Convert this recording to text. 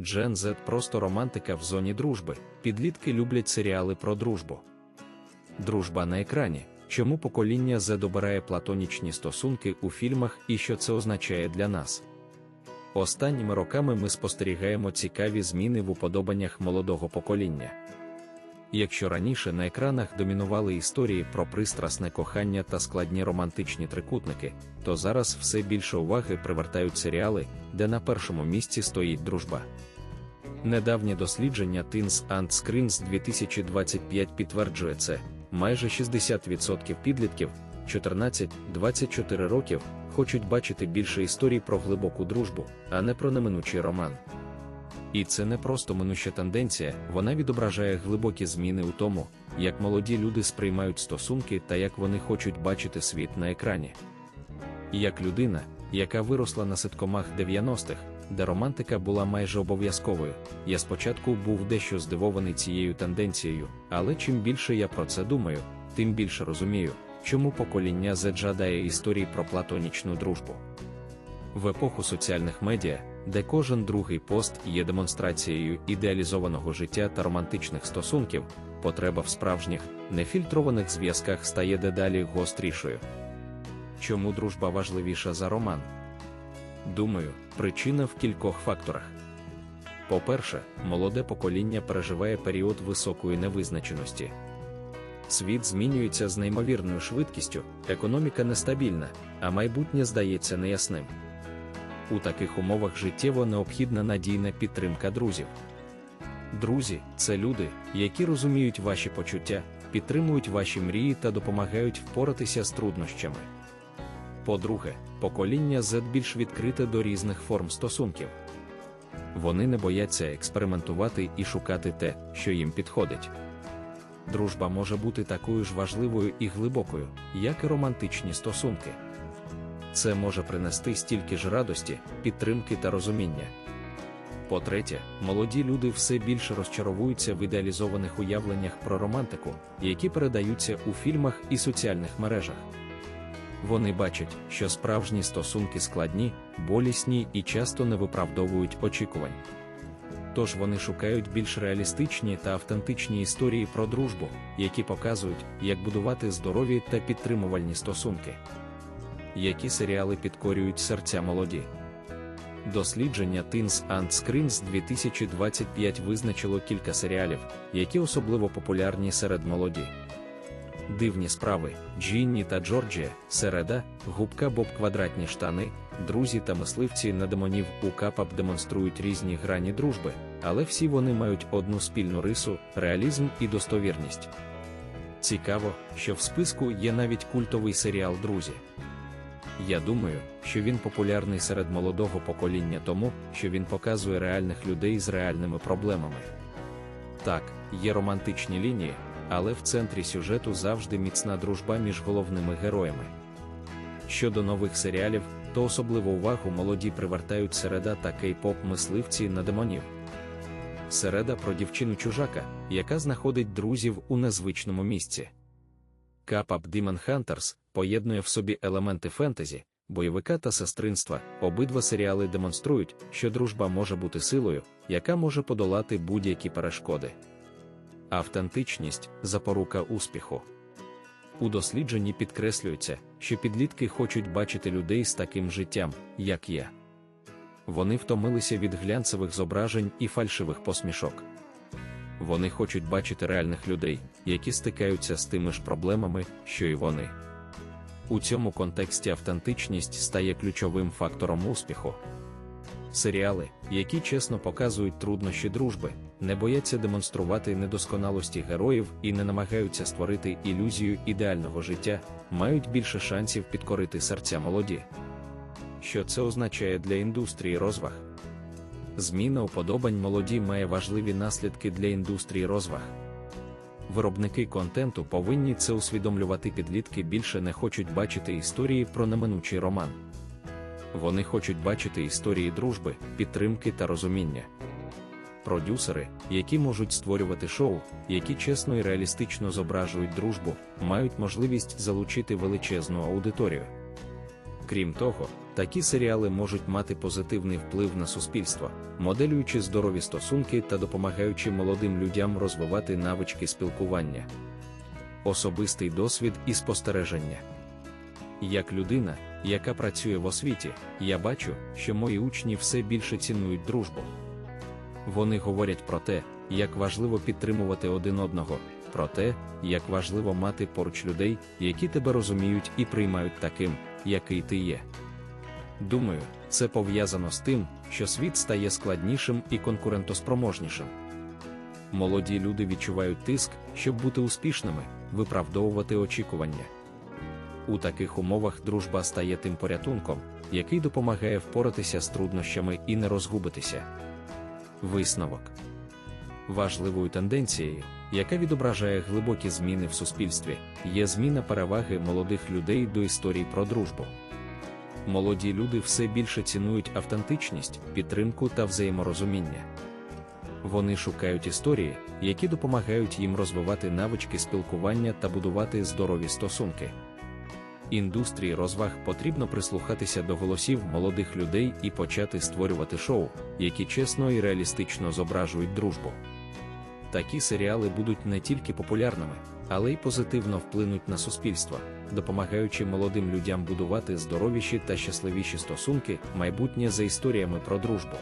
Gen Z просто романтика в зоні дружби. Підлітки люблять серіали про дружбу. Дружба на екрані. Чому покоління Z обирає платонічні стосунки у фільмах і що це означає для нас? Останніми роками ми спостерігаємо цікаві зміни в уподобаннях молодого покоління. Якщо раніше на екранах домінували історії про пристрасне кохання та складні романтичні трикутники, то зараз все більше уваги привертають серіали, де на першому місці стоїть дружба. Недавнє дослідження Teens and Screens 2025 підтверджує це, майже 60% підлітків 14-24 років хочуть бачити більше історій про глибоку дружбу, а не про неминучий роман. І це не просто минуща тенденція, вона відображає глибокі зміни у тому, як молоді люди сприймають стосунки та як вони хочуть бачити світ на екрані. Як людина, яка виросла на ситкомах 90-х, де романтика була майже обов'язковою, я спочатку був дещо здивований цією тенденцією, але чим більше я про це думаю, тим більше розумію, чому покоління Z жадає історій про платонічну дружбу. В епоху соціальних медіа, де кожен другий пост є демонстрацією ідеалізованого життя та романтичних стосунків, потреба в справжніх, нефільтрованих зв'язках стає дедалі гострішою. Чому дружба важливіша за роман? Думаю, причина в кількох факторах. По-перше, молоде покоління переживає період високої невизначеності. Світ змінюється з неймовірною швидкістю, економіка нестабільна, а майбутнє здається неясним. У таких умовах життєво необхідна надійна підтримка друзів. Друзі це люди, які розуміють ваші почуття, підтримують ваші мрії та допомагають впоратися з труднощами. По-друге, покоління Z більш відкрите до різних форм стосунків. Вони не бояться експериментувати і шукати те, що їм підходить. Дружба може бути такою ж важливою і глибокою, як і романтичні стосунки. Це може принести стільки ж радості, підтримки та розуміння. По-третє, молоді люди все більше розчаровуються в ідеалізованих уявленнях про романтику, які передаються у фільмах і соціальних мережах. Вони бачать, що справжні стосунки складні, болісні і часто не виправдовують очікувань. Тож вони шукають більш реалістичні та автентичні історії про дружбу, які показують, як будувати здорові та підтримувальні стосунки. Які серіали підкорюють серця молоді? Дослідження Teens and Screens 2025 визначило кілька серіалів, які особливо популярні серед молоді. Дивні справи, Джінні та Джорджія, Середа, Губка Боб Квадратні штани, друзі та мисливці на демонів у Капап демонструють різні грані дружби, але всі вони мають одну спільну рису, реалізм і достовірність. Цікаво, що в списку є навіть культовий серіал Друзі. Я думаю, що він популярний серед молодого покоління тому, що він показує реальних людей з реальними проблемами. Так, є романтичні лінії, але в центрі сюжету завжди міцна дружба між головними героями. Щодо нових серіалів, то особливу увагу молоді привертають середа та кей-поп мисливці на демонів. Середа про дівчину чужака, яка знаходить друзів у незвичному місці. Капап Demon Hunters поєднує в собі елементи фентезі, бойовика та сестринства. Обидва серіали демонструють, що дружба може бути силою, яка може подолати будь-які перешкоди. Автентичність запорука успіху. У дослідженні підкреслюється, що підлітки хочуть бачити людей з таким життям, як я. Вони втомилися від глянцевих зображень і фальшивих посмішок. Вони хочуть бачити реальних людей, які стикаються з тими ж проблемами, що й вони. У цьому контексті автентичність стає ключовим фактором успіху. Серіали, які чесно показують труднощі дружби, не бояться демонструвати недосконалості героїв і не намагаються створити ілюзію ідеального життя, мають більше шансів підкорити серця молоді. Що це означає для індустрії розваг? Зміна уподобань молоді має важливі наслідки для індустрії розваг. Виробники контенту повинні це усвідомлювати підлітки більше не хочуть бачити історії про неминучий роман. Вони хочуть бачити історії дружби, підтримки та розуміння. Продюсери, які можуть створювати шоу, які чесно і реалістично зображують дружбу, мають можливість залучити величезну аудиторію. Крім того, Такі серіали можуть мати позитивний вплив на суспільство, моделюючи здорові стосунки та допомагаючи молодим людям розвивати навички спілкування. Особистий досвід і спостереження. Як людина, яка працює в освіті, я бачу, що мої учні все більше цінують дружбу. Вони говорять про те, як важливо підтримувати один одного, про те, як важливо мати поруч людей, які тебе розуміють і приймають таким, який ти є. Думаю, це пов'язано з тим, що світ стає складнішим і конкурентоспроможнішим. Молоді люди відчувають тиск, щоб бути успішними, виправдовувати очікування. У таких умовах дружба стає тим порятунком, який допомагає впоратися з труднощами і не розгубитися. Висновок важливою тенденцією, яка відображає глибокі зміни в суспільстві, є зміна переваги молодих людей до історій про дружбу. Молоді люди все більше цінують автентичність, підтримку та взаєморозуміння. Вони шукають історії, які допомагають їм розвивати навички спілкування та будувати здорові стосунки. Індустрії розваг потрібно прислухатися до голосів молодих людей і почати створювати шоу, які чесно і реалістично зображують дружбу. Такі серіали будуть не тільки популярними, але й позитивно вплинуть на суспільство, допомагаючи молодим людям будувати здоровіші та щасливіші стосунки, майбутнє за історіями про дружбу.